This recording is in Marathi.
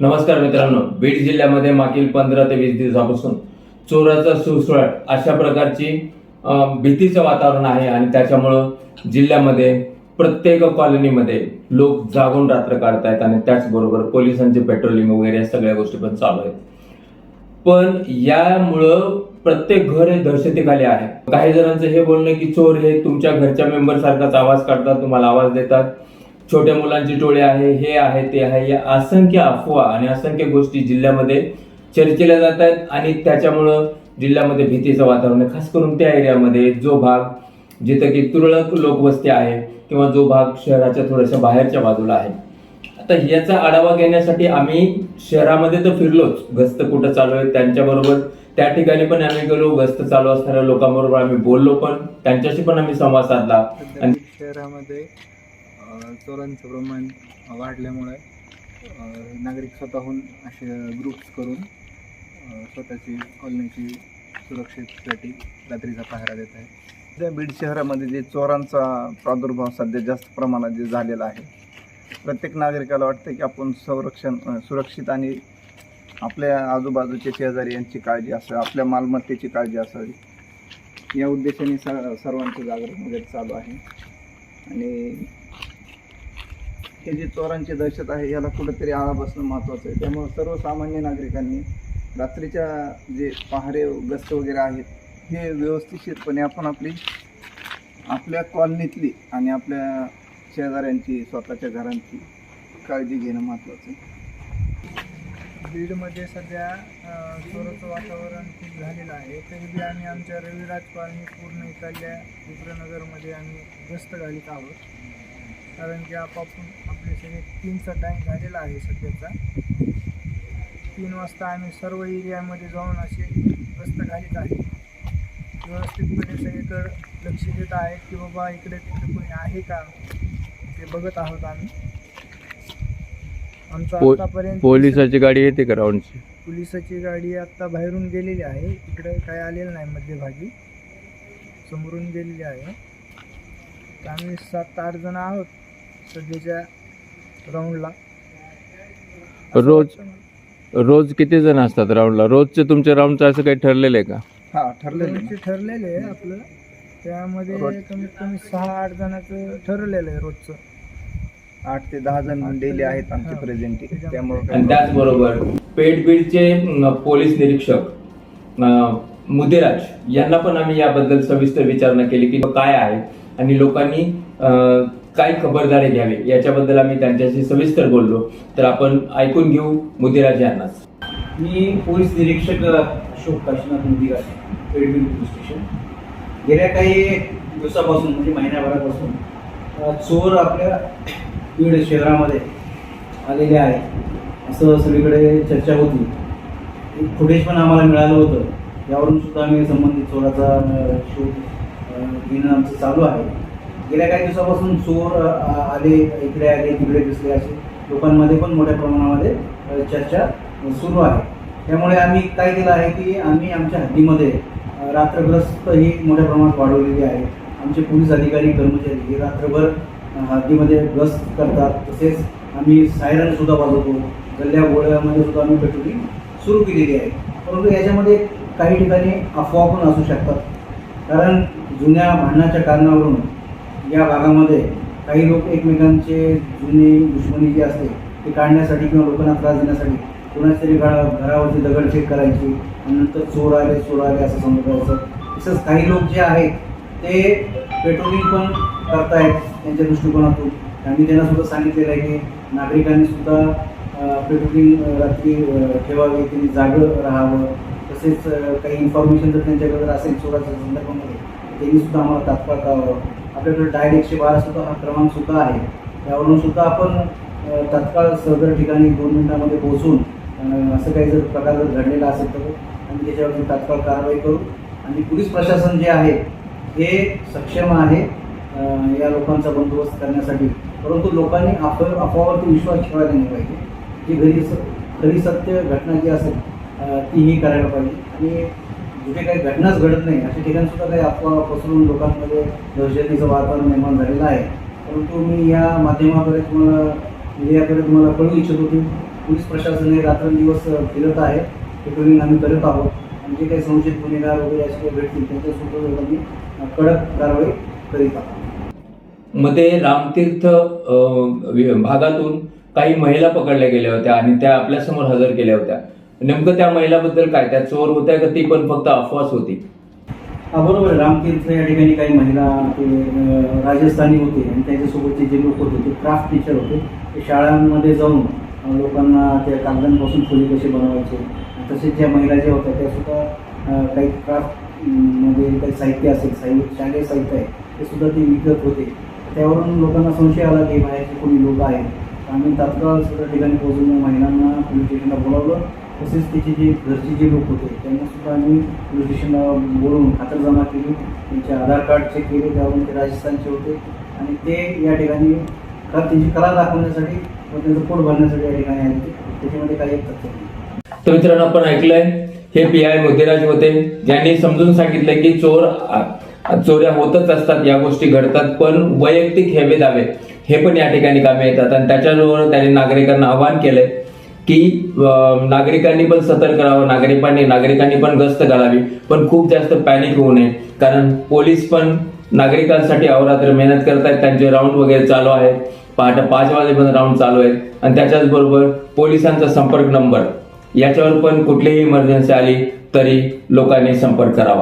नमस्कार मित्रांनो बीड जिल्ह्यामध्ये मागील पंधरा ते वीस दिवसापासून चोराचा सुळसुळाट अशा प्रकारची भीतीचं वातावरण आहे आणि त्याच्यामुळं जिल्ह्यामध्ये प्रत्येक कॉलनीमध्ये लोक जागून रात्र काढतायत आणि त्याचबरोबर पोलिसांचे पेट्रोलिंग वगैरे सगळ्या गोष्टी पण चालू आहेत. पण यामुळं प्रत्येक घर हे दहशतीखाली आहे. काही जणांचं हे बोलणं की चोर हे तुमच्या घरच्या मेंबर सारखाच आवाज काढतात तुम्हाला आवाज देतात. छोट्या मुलांची टोळी आहे हे आहे ते आहे या असंख्य अफवा आणि असंख्य गोष्टी जिल्ह्यामध्ये चर्चेल्या जात आहेत आणि त्याच्यामुळं जिल्ह्यामध्ये भीतीचं वातावरण आहे. खास करून त्या एरियामध्ये जो भाग जिथं की तुरळक लोकवस्ती आहे किंवा जो भाग शहराच्या थोड्याशा बाहेरच्या बाजूला आहे. आता याचा आढावा घेण्यासाठी आम्ही शहरामध्ये तर फिरलोच. गस्त कुठं चालू आहे त्यांच्याबरोबर. त्या ठिकाणी पण आम्ही गेलो गस्त चालू असणाऱ्या लोकांबरोबर आम्ही बोललो पण. त्यांच्याशी पण आम्ही संवाद साधला. आणि- शहरामध्ये चोरांचं प्रमाण वाढल्यामुळे नागरिक स्वतःहून असे ग्रुप्स करून स्वतःची कॉलनीची सुरक्षेसाठी रात्रीचा पहारा देत आहे सध्या बीड शहरामध्ये जे चोरांचा प्रादुर्भाव सध्या जास्त प्रमाणात जे झालेला आहे प्रत्येक नागरिकाला वाटतं की आपण संरक्षण सुरक्षित आणि आपल्या आजूबाजूचे शेजारी यांची काळजी असावी आपल्या मालमत्तेची काळजी असावी या उद्देशाने स सर्वांचं जागरण वगैरे चालू आहे. आणि हे जे चोरांची दहशत आहे याला कुठंतरी आळा बसणं महत्त्वाचं आहे. त्यामुळे सर्वसामान्य नागरिकांनी रात्रीच्या जे पहारे गस्त वगैरे आहेत हे व्यवस्थितपणे आपण आपली आपल्या कॉलनीतली आणि आपल्या शेजाऱ्यांची स्वतःच्या घरांची काळजी घेणं महत्त्वाचं आहे. बीडमध्ये सध्या चोराचं वातावरण खूप झालेलं आहे. तरीबी आम्ही आमच्या रविराज कॉलनी पूर्ण इकडल्या विप्रनगरमध्ये आम्ही गस्त घालीत आहोत. कारण की आपापून आपले सगळे तीनचा टाईम झालेला आहे सध्याचा. तीन वाजता आम्ही सर्व एरियामध्ये जाऊन असे गस्त घालीत आहे. व्यवस्थितपणे सगळीकडं लक्ष देत आहेत की बाबा इकडे तिकडे कोणी आहे का? ते बघत आहोत आम्ही. आमचं आतापर्यंत पोलिसाची गाडी येते का राऊंडची? पोलिसाची गाडी आता बाहेरून गेलेली आहे. इकडे काय आलेलं नाही मध्यभागी. समोरून गेलेली आहे. तर आम्ही सात आठ जण आहोत. सध्याच्या राऊंडला रोज रोज किती जण असतात राऊंडला रोजचे तुमच्या राऊंडचं असं काही ठरलेलं आहे का? हां ठरलेलं रोजचे आहे. ठरलेले आहे आपलं. त्यामध्ये. कमीत कमी सहा आठ जणांचं ठरलेलं आहे रोजचं. आठ ते दहा जण डेली आहेत आमचे हां. प्रेझेंट त्याच्यामुळे- त्यामुळे आणि त्याचबरोबर पेठबीडचे अं, पोलीस निरीक्षक अं, मुदिराज यांना पण आम्ही याबद्दल सविस्तर विचारणा केली की काय आहे. आणि लोकांनी अं, काय खबरदारी घ्यावी. याच्याबद्दल आम्ही त्यांच्याशी सविस्तर बोललो. तर आपण ऐकून घेऊ मुदिराजी यांनाच. मी पोलीस निरीक्षक अशोक काशीनाथ मुदिरा पेडबिल पोलीस स्टेशन. गेल्या काही दिवसापासून म्हणजे महिन्याभरापासून चोर आपल्या बीड शहरामध्ये आलेले आहेत. असं सगळीकडे चर्चा होती. एक फुटेज पण आम्हाला मिळालं होतं. यावरून सुद्धा आम्ही संबंधित चोराचा शोध घेणं आमचं चालू आहे. गेल्या काही दिवसापासून चोर आले इकडे आले तिकडे दिसले असे. लोकांमध्ये पण मोठ्या प्रमाणामध्ये चर्चा सुरू आहे. त्यामुळे आम्ही काय केलं आहे की आम्ही आमच्या हद्दीमध्ये रात्रग्रस्त ही मोठ्या प्रमाणात वाढवलेली आहे. आमचे पोलीस अधिकारी कर्मचारी हे रात्रभर हद्दीमध्ये ग्रस्त करतात. तसेच आम्ही सायरनसुद्धा वाजवतो. गल्ल्या गोळ्यामध्ये सुद्धा आम्ही पेट्रोलिंग सुरू केलेली आहे. परंतु याच्यामध्ये काही ठिकाणी अफवा पण असू शकतात. कारण जुन्या भांडणाच्या कारणावरून या भागामध्ये काही लोक एकमेकांचे जुने दुश्मनी जी असते ते काढण्यासाठी किंवा लोकांना त्रास देण्यासाठी कुणाच तरी घरा घरावरती दगडफेक करायची आणि नंतर चोर आले चोर आले असं समजायचं तसंच काही लोक जे आहेत ते पेट्रोलिंग पण करतायत त्यांच्या दृष्टिकोनातून. आम्ही त्यांना सुद्धा सांगितलेलं आहे की नागरिकांनी सुद्धा पेट्रोलिंग रात्री ठेवावी त्यांनी जागं राहावं. तसेच काही इन्फॉर्मेशन जर त्यांच्याकडे जर असेल चोराच्या संदर्भामध्ये त्यांनी सुद्धा आम्हाला तात्काळ कळवावं आपल्याकडे डायल एकशे बारा सुद्धा हा क्रमांक सुद्धा आहे. त्यावरून सुद्धा आपण तत्काळ सदर ठिकाणी दोन मिनिटामध्ये पोहोचून असं काही जर प्रकार जर घडलेला असेल तर आम्ही त्याच्यावरती तात्काळ कारवाई करू. आणि पोलीस प्रशासन जे आहे हे सक्षम आहे या लोकांचा बंदोबस्त करण्यासाठी. परंतु लोकांनी अफ अफवावरती विश्वास ठेवायला नाही पाहिजे. जी घरी स खरी सत्य घटना जी असेल ती तीही करायला पाहिजे. आणि जिथे काही घटनाच घडत नाही. अशा ठिकाणी सुद्धा काही अफवा पसरून लोकांमध्ये दहशतीचं वातावरण निर्माण झालेलं आहे. परंतु मी या माध्यमाकडे तुम्हाला मीडियाकडे तुम्हाला कळू इच्छित की पोलीस प्रशासन हे रात्रंदिवस फिरत आहे. पेट्रोलिंग आम्ही करत आहोत. आणि जे काही संशयित गुन्हेगार वगैरे असे काही भेटतील त्यांच्यासोबत आम्ही कडक कारवाई करीत आहोत. मध्ये रामतीर्थ वि- भागातून काही महिला पकडल्या गेल्या होत्या आणि त्या आपल्यासमोर हजर केल्या होत्या. नेमकं त्या महिलाबद्दल काय? त्या चोर होत्या का ती पण फक्त अफवाच होती? हा बरोबर रामतीर्थ या ठिकाणी काही महिला ते राजस्थानी होते आणि त्यांच्यासोबतचे जे लोक होते ते क्राफ्ट टीचर होते. ते शाळांमध्ये जाऊन लोकांना त्या कागदांपासून फुले कसे बनवायचे? तसेच ज्या महिला ज्या होत्या त्या सुद्धा काही क्राफ्टमध्ये म्हणजे काही साहित्य असेल साहित्य शालेय साहित्य आहे ते सुद्धा ते विकत होते. त्यावरून लोकांना संशय आला की बाहेरचे कोणी लोक आहेत. आम्ही तात्काळ सुद्धा ठिकाणी पोहोचून या महिलांना पोलीस स्टेशनला बोलावलं. तसेच तिचे जे घरचे जे लोक होते त्यांना सुद्धा आम्ही पोलीस स्टेशनला बोलवून खातरजमा केली. त्यांचे आधार कार्ड चेक केले त्यावरून ते राजस्थानचे होते. आणि ते या ठिकाणी का त्यांची कला दाखवण्यासाठी व त्यांचं पोट भरण्यासाठी या ठिकाणी आले होते. त्याच्यामध्ये काही तथ्य नाही. तर मित्रांनो आपण ऐकलंय हे पी आय मोतीराज होते. ज्यांनी समजून सांगितलं की चोर चोऱ्या होतच असतात या गोष्टी घडतात पण वैयक्तिक हेवे दावे हे पण या ठिकाणी कामे येतात. आणि त्याच्याबरोबर त्यांनी नागरिकांना आवाहन केलंय की नागरिकांनी पण सतर्क राहावं नागरिकांनी नागरिकांनी पण गस्त घालावी पण खूप जास्त पॅनिक होऊ नये. कारण पोलीस पण नागरिकांसाठी अवरात्र मेहनत करतायत त्यांचे राऊंड वगैरे चालू आहेत. पहाटे पाच वाजेपर्यंत राऊंड चालू आहेत. आणि त्याच्याच बरोबर पोलिसांचा संपर्क नंबर याच्यावर पण कुठलीही इमर्जन्सी आली तरी लोकांनी संपर्क करावा.